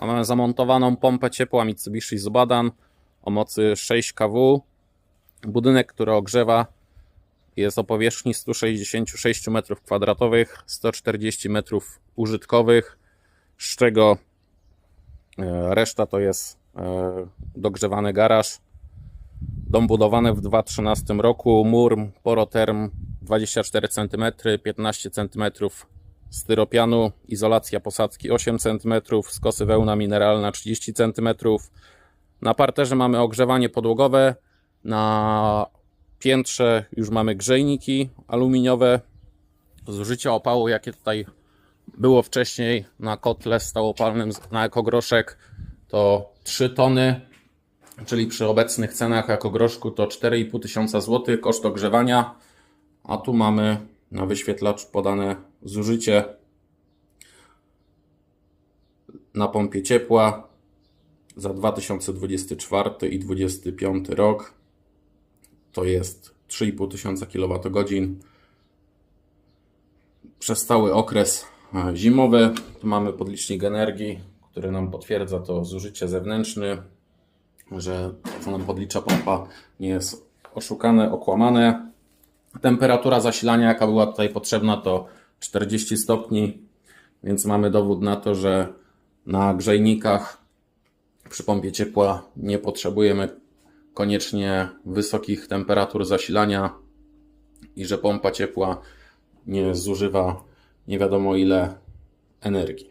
Mamy zamontowaną pompę ciepła Mitsubishi Zubadan o mocy 6 kW. Budynek, który ogrzewa jest o powierzchni 166 m2, 140 m użytkowych, z czego e, reszta to jest e, dogrzewany garaż. Dom budowany w 2013 roku, mur poroterm 24 cm, 15 cm styropianu, izolacja posadzki 8 cm, skosy wełna mineralna 30 cm. Na parterze mamy ogrzewanie podłogowe, na piętrze już mamy grzejniki aluminiowe. Zużycie opału, jakie tutaj było wcześniej na kotle stałopalnym na ekogroszek, to 3 tony, czyli przy obecnych cenach ekogroszku to 4,5 tysiąca złotych koszt ogrzewania, a tu mamy na wyświetlacz podane zużycie na pompie ciepła za 2024 i 2025 rok to jest 3,5 tysiąca kWh przez cały okres e, zimowy. Tu mamy podlicznik energii, który nam potwierdza to zużycie zewnętrzne, że co nam podlicza pompa nie jest oszukane, okłamane. Temperatura zasilania, jaka była tutaj potrzebna, to 40 stopni, więc mamy dowód na to, że na grzejnikach przy pompie ciepła nie potrzebujemy koniecznie wysokich temperatur zasilania i że pompa ciepła nie zużywa nie wiadomo ile energii.